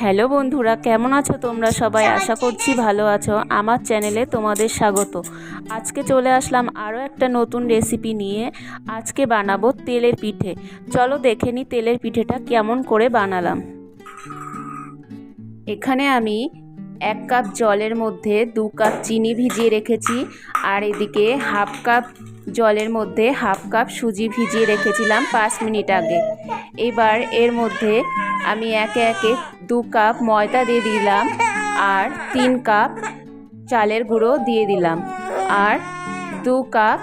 Hello বন্ধুরা কেমন আছো তোমরা? সবাই আশা করছি ভালো আছো। আমার চ্যানেলে তোমাদের স্বাগত। আজকে চলে আসলাম আরও একটা নতুন রেসিপি নিয়ে। আজকে বানাবো তেলের পিঠে। চলো দেখে নিই তেলের পিঠেটা কেমন করে বানালাম। এখানে আমি এক কাপ জলের মধ্যে দু কাপ চিনি ভিজিয়ে রেখেছি আর এদিকে হাফ কাপ জলের মধ্যে হাফ কাপ সুজি ভিজিয়ে রেখেছিলাম পাঁচ মিনিট আগে। এবার এর মধ্যে আমি একে একে দু কাপ ময়দা দিয়ে দিলাম আর তিন কাপ চালের গুঁড়ো দিয়ে দিলাম আর দু কাপ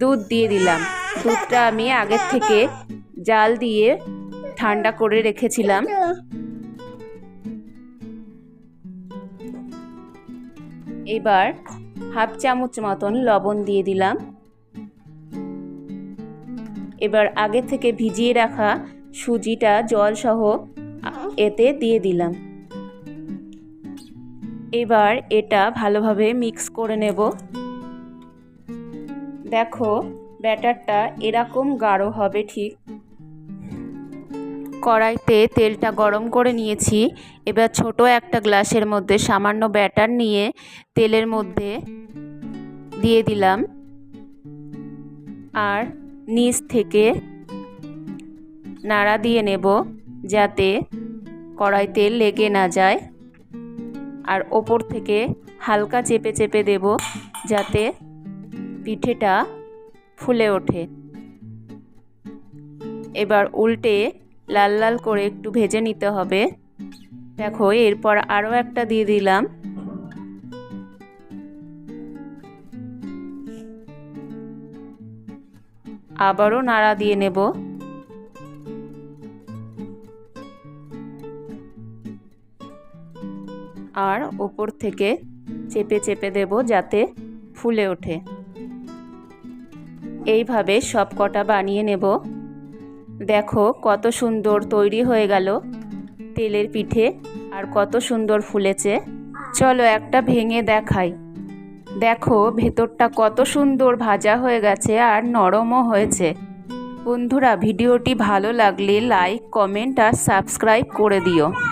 দুধ দিয়ে দিলাম। দুধটা আমি আগের থেকে জাল দিয়ে ঠান্ডা করে রেখেছিলাম। এবার হাফ চামচ মতন লবণ দিয়ে দিলাম। এবার আগে থেকে ভিজিয়ে রাখা সুজিটা জল সহ এতে দিয়ে দিলাম। এবার এটা ভালোভাবে মিক্স করে নেব। দেখো, ব্যাটারটা এরকম গাঢ় হবে ঠিক। কড়াইতে তেলটা গরম করে নিয়েছি। এবার ছোট একটা গ্লাসের মধ্যে সামান্য ব্যাটার নিয়ে তেলের মধ্যে দিয়ে দিলাম। আর নিচ থেকে নাড়া দিয়ে নেব যাতে কড়াইতে লেগে না যায়। আর ওপর থেকে হালকা চেপে চেপে দেব যাতে পিঠেটা ফুলে ওঠে। এবার উল্টে লাল লাল করে একটু ভেজে নিতে হবে। দেখো, এরপর আরও একটা দিয়ে দিলাম। আবারও নাড়া দিয়ে নেব। আর ওপর থেকে চেপে চেপে দেব যাতে ফুলে ওঠে। এইভাবে সব কটা বানিয়ে নেব। দেখো কত সুন্দর তৈরি হয়ে গেল তেলের পিঠে আর কত সুন্দর ফুলেছে। চলো একটা ভেঙে দেখাই। দেখো ভেতরটা কত সুন্দর ভাজা হয়ে গেছে আর নরমও হয়েছে। বন্ধুরা, ভিডিওটি ভালো লাগলে লাইক, কমেন্ট আর সাবস্ক্রাইব করে দিও।